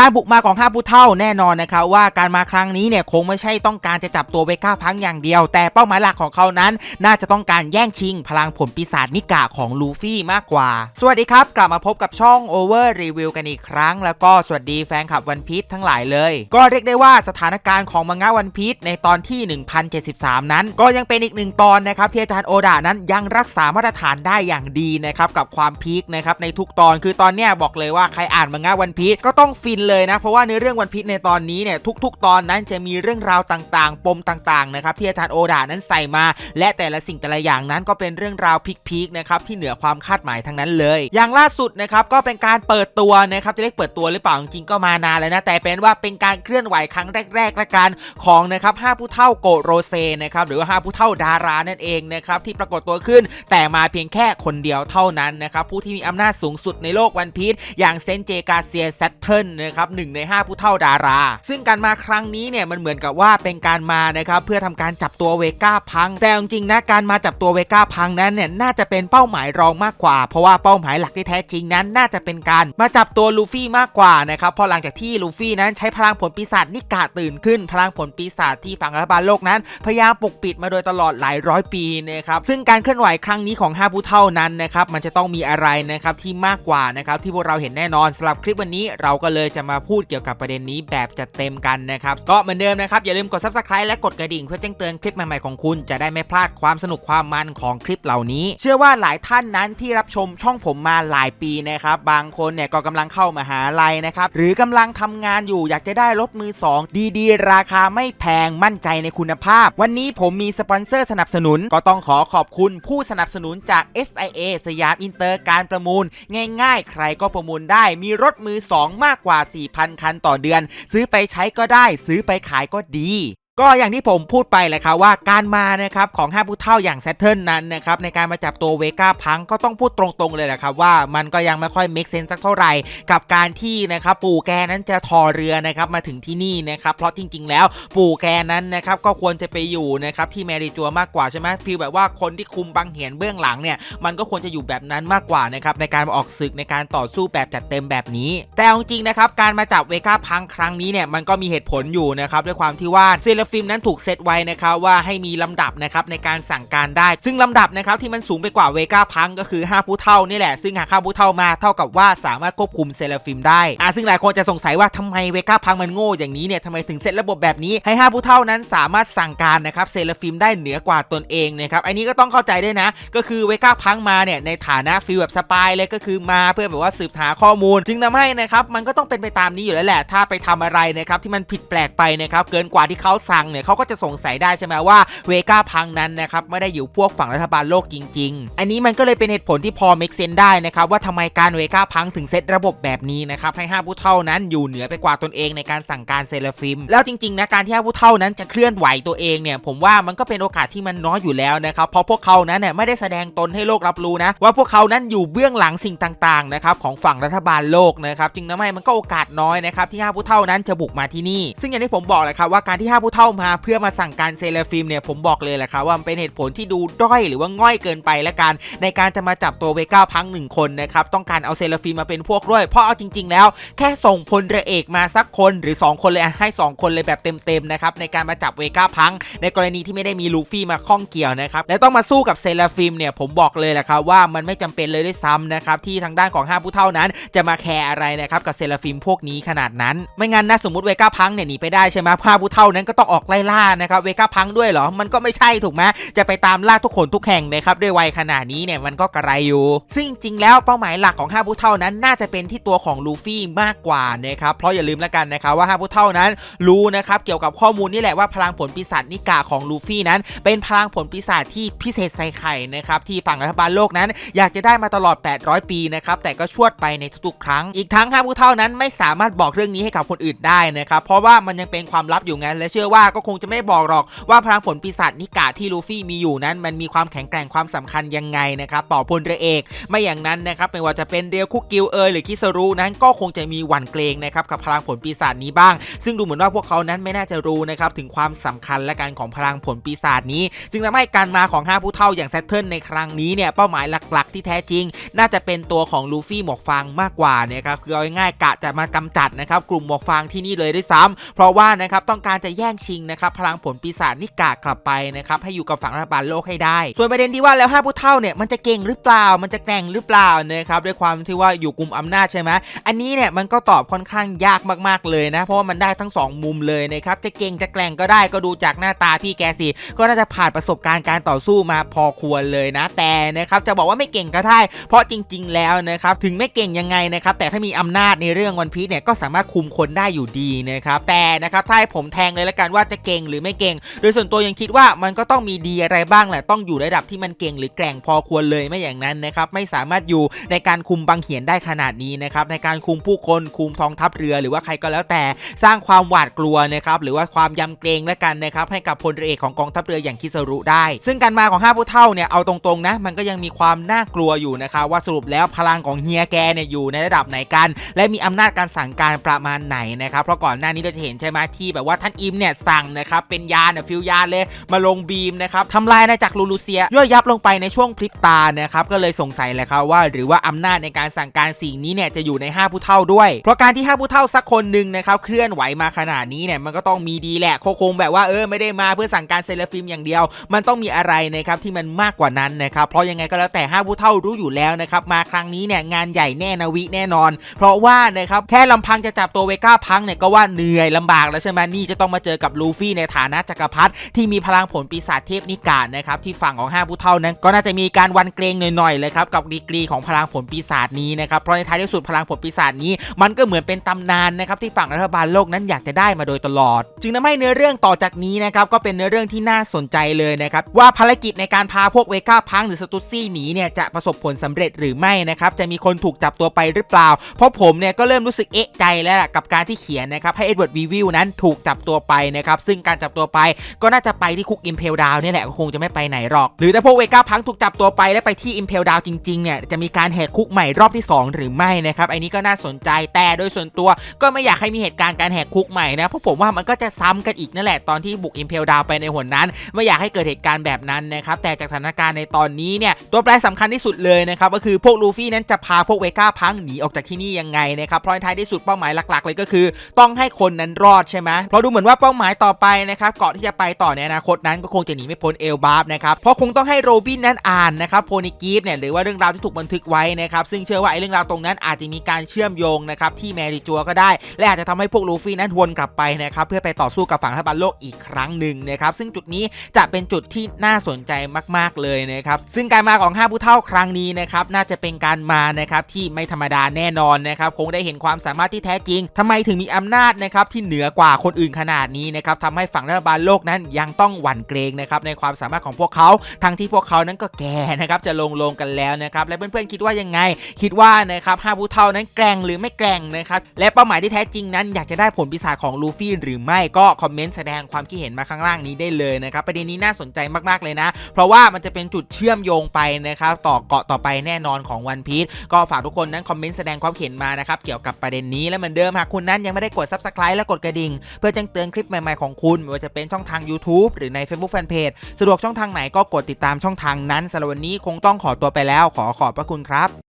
การบุกมาของห้าผู้เท่าแน่นอนนะครับว่าการมาครั้งนี้เนี่ยคงไม่ใช่ต้องการจะจับตัวเวก้าพังอย่างเดียว แต่เป้าหมายหลักของเขานั้น น่าจะต้องการแย่งชิง พลังผลปีศาจนิกะของลูฟี่มากกว่า สวัสดีครับ กลับมาพบกับช่อง Over Review กันอีกครั้ง แล้วก็สวัสดีแฟนคลับวันพี e ทั้งหลายเลย ก็เรียกได้ว่าสถานการณ์ของมังงะวันพี e ในตอนที่ 1073 นั้น ก็ยังเป็นอีกหนึ่งตอนนะครับที่อาจารย์โอดานั้นยังรักษามาตรฐานได้อย่างดีนะครับกับความพีคนะครับในทุกตอนคือตอนเนี้ยบอกเลยว่าใครอ่านมังงะวันพีชก็ต้องฟินเลยนะ เพราะว่าในเรื่องวันพีชในตอนนี้เนี่ยทุก ๆ ตอนนั้นจะมีเรื่องราวต่างๆ ปมต่างๆนะครับที่อาจารย์โอดานั้นใส่มา และแต่ละสิ่งแต่ละอย่างนั้นก็เป็นเรื่องราวพีคๆนะครับที่เหนือความคาดหมายทั้งนั้นเลย อย่างล่าสุดนะครับก็เป็นการเปิดตัวนะครับจะเรียกเปิดตัวหรือเปล่าจริงๆก็มานานแล้วนะแต่เป็นว่าเป็นการเคลื่อนไหวครั้งแรกๆละกันของนะครับห้าผู้เท่าโกโรเซนะครับหรือว่าห้าผู้เท่าดารานั่นเองนะครับที่ปรากฏตัวขึ้น แต่มาเพียงแค่คนเดียวเท่านั้นนะครับผู้ที่มีอำนาจสูงสุดในโลกวันพีชอย่างเซนเจกาเซียแซตเทิลนะครับหนึ่งใน 5 ผู้เท่าดารา ซึ่งการมาครั้งนี้เนี่ยมันเหมือนกับว่าเป็นการมานะครับเพื่อทำการจับตัวเวก้าพัง แต่จริงๆนะการมาจับตัวเวก้าพังนั้นเนี่ยน่าจะเป็นเป้าหมายรองมากกว่า เพราะว่าเป้าหมายหลักที่แท้จริงนั้น น่าจะเป็นการมาจับตัวลูฟี่มากกว่านะครับเพราะหลังจากที่ลูฟี่นั้นใช้พลังผลปีศาจนิกาตื่นขึ้น พลังผลปีศาจที่ฝั่งรัฐบาลโลกนั้น พยายามปกปิดมาโดยตลอดหลายร้อยปีนะครับซึ่งการเคลื่อนไหวครั้งนี้ของ 5 ผู้เท่านั้นนะครับมันจะต้องมีอะไรนะครับที่มากกว่านะครับที่พวกเราเห็นแน่นอนสำหรับคลิปวันนี้เราก็เลยจะมาพูดเกี่ยวกับประเด็นนี้แบบจัดเต็มกันนะครับก็เหมือนเดิมนะครับอย่าลืมกด subscribe และกดกระดิ่งเพื่อแจ้งเตือนคลิปใหม่ๆของคุณจะได้ไม่พลาดความสนุกความมันของคลิปเหล่านี้ เชื่อว่าหลายท่านนั้นที่รับชมช่องผมมาหลายปีนะครับบางคนเนี่ยก็กำลังเข้ามาหาลัยนะครับหรือกำลังทำงานอยู่อยากจะได้รถมือ 2 ดีๆ ราคาไม่แพงมั่นใจในคุณภาพ วันนี้ผมมีสปอนเซอร์สนับสนุน ก็ต้องขอขอบคุณผู้สนับสนุนจาก SIA สยามอินเตอร์การประมูล ง่าย ๆ ใครก็ประมูลได้มีรถมือ 2 มากกว่า4,000 คันต่อเดือน ซื้อไปใช้ก็ได้ ซื้อไปขายก็ดี ก็อย่างที่ผมพูดไปแหละครับว่าการมานะครับของห้าผู้เท่าอย่างแซตเทิลนั้นนะครับในการมาจับตัวเวก้าพังก็ต้องพูดตรงๆเลยแหละครับว่ามันก็ยังไม่ค่อยเมคเซนสักเท่าไหร่ กับการที่นะครับปู่แกนั้นจะทอเรือนะครับมาถึงที่นี่นะครับเพราะจริง ๆ แล้วปู่แกนั้นนะครับก็ควรจะไปอยู่นะครับที่แมริจัวมากกว่าใช่ไหมฟีลแบบว่าคนที่คุมบังเหียนเบื้องหลังเนี่ยมันก็ควรจะอยู่แบบนั้นมากกว่านะครับในการมาออกศึกในการต่อสู้แบบจัดเต็มแบบนี้ แต่จริงๆนะครับการมาจับเวก้าพังครั้งนี้เนี่ยมันก็มีเหตุผลอยู่นะครับด้วยความที่ว่าเซเลฟิล์มนั้นถูกเซตไว้นะครับว่าให้มีลำดับนะครับในการสั่งการได้ ซึ่งลำดับนะครับที่มันสูงไปกว่าเวก้าพังก็คือ 5 ผู้เท่านี่แหละ ซึ่งหาก5ผู้เท่ามาเท่ากับว่าสามารถควบคุมเซเลฟิมได้อะซึ่งหลายคนจะสงสัยว่าทำไมเวก้าพังมันโง่อย่างนี้เนี่ยทำไมถึงเซตระบบแบบนี้ให้ 5 ผู้เท่านั้นสามารถสั่งการนะครับเซเลฟิมได้เหนือกว่าตนเองนะครับอันนี้ก็ต้องเข้าใจด้วยนะ ก็คือเวก้าพังมาเนี่ยในฐานะฟีลแบบสปายเลยก็คือมาเพื่อแบบว่าสืบหาข้อมูล จึงทำให้นะครับมันก็ต้องเป็นไปตามนี้อยู่แล้วแหละ ถ้าไปทำอะไรนะครับที่มันผิดแปลกไปนะครับเกินกว่าที่เขาสังเนี่ยเขาก็จะสงสัยได้ใช่ไหมว่าเวก้าพังนั้นนะครับไม่ได้อยู่พวกฝั่งรัฐบาลโลกจริง ๆ อันนี้มันก็เลยเป็นเหตุผลที่พอเม็กเซนได้นะครับว่าทำไมการเวก้าพังถึงเซตระบบแบบนี้นะครับให้ห้าผู้เท่านั้นอยู่เหนือไปกว่าตนเองในการสั่งการเซเลฟิม แล้วจริงๆนะการที่ห้าผู้เท่านั้นจะเคลื่อนไหวตัวเองเนี่ยผมว่ามันก็เป็นโอกาสที่มันน้อยอยู่แล้วนะครับเพราะพวกเขานั้นเนี่ยไม่ได้แสดงตนให้โลกรับรู้นะว่าพวกเขานั้นอยู่เบื้องหลังสิ่งต่างๆนะครับของฝั่งรัฐบาลโลกนะครับจึงทำให้มันก็โอกาสน้อยนะครับที่ห้าผู้เท่านั้นจะบุกมาที่นี่ ซึ่งอย่างที่ผมบอกแหละครับว่าการที่ห้าผู้เท่าามาเพื่อมาสั่งการเซเลฟิมเนี่ยผมบอกเลยแหละครับว่ามันเป็นเหตุผลที่ดูด้อยหรือว่าง่อยเกินไปและกันในการจะมาจับตัวเวก้าพังหนึ่งคนนะครับต้องการเอาเซเลฟิมมาเป็นพวกด้วย เพราะเอาจริง ๆ แล้ว แค่ส่งพลเรือเอกมาสักคนหรือ 2 คนเลยให้ 2 คนเลยแบบเต็มๆนะครับในการมาจับเวก้าพัง ในกรณีที่ไม่ได้มีลูฟี่มาข้องเกี่ยวนะครับและต้องมาสู้กับเซเลฟิมเนี่ยผมบอกเลยแหละครับว่ามันไม่จำเป็นเลยด้วยซ้ำนะครับที่ทางด้านของห้าผู้เท่านั้น จะมาแคร์อะไรนะครับกับเซเลฟิมพวกนี้ขนาดนั้น ไม่งั้นนะสมมติเวก้าพังเนี่ยหนีไปได้ใช่ไหมห้าผู้เท่านั้นก็ต้องออกไล่ล่านะครับเวก้าพังด้วยเหรอ มันก็ไม่ใช่ถูกไหมจะไปตามล่าทุกคนทุกแห่งนะครับด้วยวัยขนาดนี้เนี่ยมันก็กระไรอยู่ ซึ่งจริงแล้วเป้าหมายหลักของห้าผู้เท่านั้นน่าจะเป็นที่ตัวของลูฟี่มากกว่านะครับเพราะอย่าลืมแล้วกันนะครับว่าห้าผู้เท่านั้นรู้นะครับเกี่ยวกับข้อมูลนี่แหละว่าพลังผลปีศาจนิกาของลูฟี่นั้น เป็นพลังผลปีศาจที่พิเศษใส่ไข่นะครับที่ฝั่งรัฐบาลโลกนั้น อยากจะได้มาตลอด 800 ปีนะครับแต่ก็ชวดไปในทุกๆครั้ง อีกทั้งห้าผู้เท่านั้นไม่สามารถบอกเรื่องนี้ให้กับคนอื่นได้นะครับเพราะว่ามันยังเป็นความลับอยู่ไงและเชื่อว่าก็คงจะไม่บอกหรอกว่าพลังผลปีศาจนิกะที่ลูฟี่มีอยู่นั้น มันมีความแข็งแกร่งความสำคัญยังไงนะครับต่อพลเรือเอก ไม่อย่างนั้นนะครับไม่ว่าจะเป็นเรียวคุกกิลเอยหรือคิสรุนั้นก็คงจะมีหวั่นเกรงนะครับกับพลังผลปีศาจนี้บ้าง ซึ่งดูเหมือนว่าพวกเขานั้นไม่น่าจะรู้นะครับถึงความสำคัญและการของพลังผลปีศาจนี้ จึงทำให้การมาของห้าผู้เท่าอย่างแซตเทิลในครั้งนี้เนี่ยเป้าหมายหลัก ๆ ที่แท้จริง น่าจะเป็นตัวของลูฟี่หมวกฟางมากกว่านะครับคือเอาง่ายๆกะจะมากำจัดนะครับกลุ่มหมวกฟางที่นี่เลยด้วยซ้ำเพราะว่านะครับต้องการจะแย่งชิงนะครับพลังผลปีศาจนิกากลับไปนะครับให้อยู่กับฝั่งรัฐบาลโลกให้ได้ ส่วนประเด็นที่ว่าแล้วห้าผู้เท่าเนี่ยมันจะเก่งหรือเปล่า มันจะแกร่งหรือเปล่านะครับด้วยความที่ว่าอยู่กลุ่มอำนาจใช่ไหมอันนี้เนี่ยมันก็ตอบค่อนข้างยากมากๆเลยนะ เพราะว่ามันได้ทั้งสองมุมเลยนะครับจะเก่งจะแกร่งก็ได้ก็ดูจากหน้าตาพี่แกสิก็น่าจะผ่านประสบการณ์การต่อสู้มาพอควรเลยนะ แต่นะครับจะบอกว่าไม่เก่งก็ได้ เพราะจริง ๆ แล้วนะครับถึงไม่เก่งยังไงนะครับแต่ถ้ามีอำนาจในเรื่องวันพีชเนี่ยก็สามารถคุมคนได้อยู่ดีนะครับแต่นะครับถ้าให้ผมแทงเลยละกันว่าจะเก่งหรือไม่เก่ง โดยส่วนตัวยังคิดว่ามันก็ต้องมีดีอะไรบ้างแหละต้องอยู่ระดับที่มันเก่งหรือแกร่งพอควรเลยไม่อย่างนั้นนะครับไม่สามารถอยู่ในการคุมบางเหียนได้ขนาดนี้นะครับในการคุมผู้คนคุมทองทัพเรือหรือว่าใครก็แล้วแต่สร้างความหวาดกลัวนะครับหรือว่าความยำเกรงและกันนะครับให้กับพลเรือเอกของกองทัพเรืออย่างคิสรุได้ ซึ่งการมาของห้าผู้เท่าเนี่ยเอาตรงๆนะมันก็ยังมีความน่ากลัวอยู่นะครับว่าสรุปแล้วพลังของเฮียแกเนี่ยอยู่ในระดับไหนกัน และมีอำนาจการสั่งการประมาณไหนนะครับเพราะก่อนหน้านี้เราจะเห็นใช่ไหมที่แบบว่าท่านอิมเนี่ยสั่งนะครับเป็นยานเนี่ยฟิวยานเลยมาลงบีมนะครับทำลายอาณาจักรลูลูเซียย่อยยับลงไปในช่วงพริบตานะครับก็เลยสงสัยแหละครับว่า หรือว่าอำนาจในการสั่งการสิ่งนี้เนี่ยจะอยู่ในห้าผู้เท่าด้วย เพราะการที่ห้าผู้เท่าสักคนหนึ่งนะครับเคลื่อนไหวมาขนาดนี้เนี่ยมันก็ต้องมีดีแหละคงแบบว่าเออไม่ได้มาเพื่อสั่งการเซเลฟิมอย่างเดียว มันต้องมีอะไรนะครับที่มันมากกว่านั้นนะครับเพราะยังไงก็แล้วแต่ห้าผู้เท่ารู้อยู่แล้วนะครับมาครั้งนี้เนี่ยงานใหญ่แน่นาวิแน่นอน เพราะว่านะครับแค่ลำพังจะจับตัวเวก้าพังเนี่ยก็ว่าเหนื่อยลำบากแล้วใช่ไหมนี่จะต้องมาเจอกับลูฟี่ในฐานะจักรพรรดิที่มีพลังผลปีศาจเทพนิกานะครับที่ฝั่งของห้าผู้เท่านั้น ก็น่าจะมีการวันเกรงหน่อยๆเลยครับกับดีกรีของพลังผลปีศาจนี้นะครับเพราะในท้ายที่สุดพลังผลปีศาจนี้ มันก็เหมือนเป็นตำนานนะครับที่ฝั่งรัฐบาลโลกนั้นอยากจะได้มาโดยตลอด จึงทำให้เนื้อเรื่องต่อจากนี้นะครับก็เป็นเนื้อเรื่องที่น่าสนใจเลยนะครับว่าภารกิจในการพาพวกเวก้าพังหรือสตุซี่หนีเนี่ยจะประสบผลสำเร็จหรือไม่นะครับจะมีคนถูกจับตัวไปหรือเปล่า เพราะผมเนี่ยก็เริ่มรู้สึกเอะใจแล้วกับการที่เขียนนะครับให้เอ็ดเวิร์ดวีวิลนั้นถูกจับตัวไปนะครับซึ่งการจับตัวไปก็น่าจะไปที่คุกอิมเพลดาวนี่ยแหละก็คงจะไม่ไปไหนหรอก หรือถ้าพวกเวก้าพังถูกจับตัวไปและไปที่อิมเพลดาวจริงๆเนี่ยจะมีการแหกคุกใหม่รอบที่ 2 หรือไม่นะครับไอ้นี้ก็น่าสนใจแต่โดยส่วนตัวก็ไม่อยากให้มีเหตุการณ์การแหกคุกใหม่นะเพราะผมว่ามันก็จะซ้ำกันอีกนั่นแหละตอนที่บุกอิมเพลดาวไปในหนนั้น ไม่อยากให้เกิดเหตุการณ์แบบนั้นนะครับแต่จากสถานการณ์ในตอนนี้เนี่ยตัวแปรสำคัญที่สุดเลยนะครับก็คือพวกลูฟี่นั้นจะพาพวกเวก้าพังหนีออกจากที่นี่ยังไงนะครับเพราะท้ายที่สุดเป้าหมายหลักๆ เลยก็คือ ต้องให้คนนั้นรอดใช่ไหมเพราะดูเหมือนว่าเป้าหมายต่อไปนะครับเกาะที่จะไปต่อในอนาคตนั้นก็คงจะหนีไม่พ้นเอลบาร์นะครับเพราะคงต้องให้โรบินนั้นอ่านนะครับโพนิกีฟเนี่ยหรือว่าเรื่องราวที่ถูกบันทึกไว้นะครับซึ่งเชื่อว่าไอ้เรื่องราวตรงนั้นอาจจะมีการเชื่อมโยงนะครับที่แมริจัวก็ได้ และอาจจะทำให้พวกลูฟี่นั้นวนกลับไปนะครับเพื่อไปต่อสู้กับฝั่งรัฐบาลโลกอีกครั้งหนึ่งนะครับซึ่งจุดนี้จะเป็นจุดที่น่าสนใจมาก ๆเลยนะครับซึ่งการมาของห้าผู้เท่าครั้งนี้นะครับน่าจะเป็นการมานะครับที่ไม่ธรรมดาแน่นอนนะครับคงได้เห็นความสามารถที่แท้จริงทำไมถึงมีอำนาจนะครับที่เหนือกว่าคนอื่นขนาดนี้นะครับทำให้ฝั่งรัฐบาลโลกนั้นยังต้องหวั่นเกรงนะครับในความสามารถของพวกเขาทั้งที่พวกเขานั้นก็แก่นะครับจะลงลงกันแล้วนะครับและเพื่อนๆคิดว่ายังไง คิดว่านะครับห้าผู้เท่านั้นแกร่งหรือไม่แกร่งนะครับและเป้าหมายที่แท้จริงนั้น อยากจะได้ผลปีศาจของลูฟี่หรือไม่ก็คอมเมนต์แสดงความคิดเห็นมาข้างล่างนี้ได้เลยนะครับประเด็นนี้น่าสนใจมากๆเลยนะ เพราะว่ามันจะเป็นจุดเชื่อมโยงไปนะครับต่อเกาะต่อไปแน่นอนของวันพี e ก็ฝากทุกคนนั้นคอมเมนต์แสดงความเห็นมานะครับเกี่ยวกับประเด็นนี้และเหมือนเดิมหากคุณนั้นยังไม่ได้กด subscribe และกดกระดิ่งเพื่อแจ้งเตือนคลิปใหม่ๆของคุณไม่ว่าจะเป็นช่องทาง YouTube หรือใน Facebook Fanpage สะดวกช่องทางไหนก็กดติดตามช่องทางนั้นสำหรับวันนี้คงต้องขอตัวไปแล้ว ขอขอบพระคุณครับ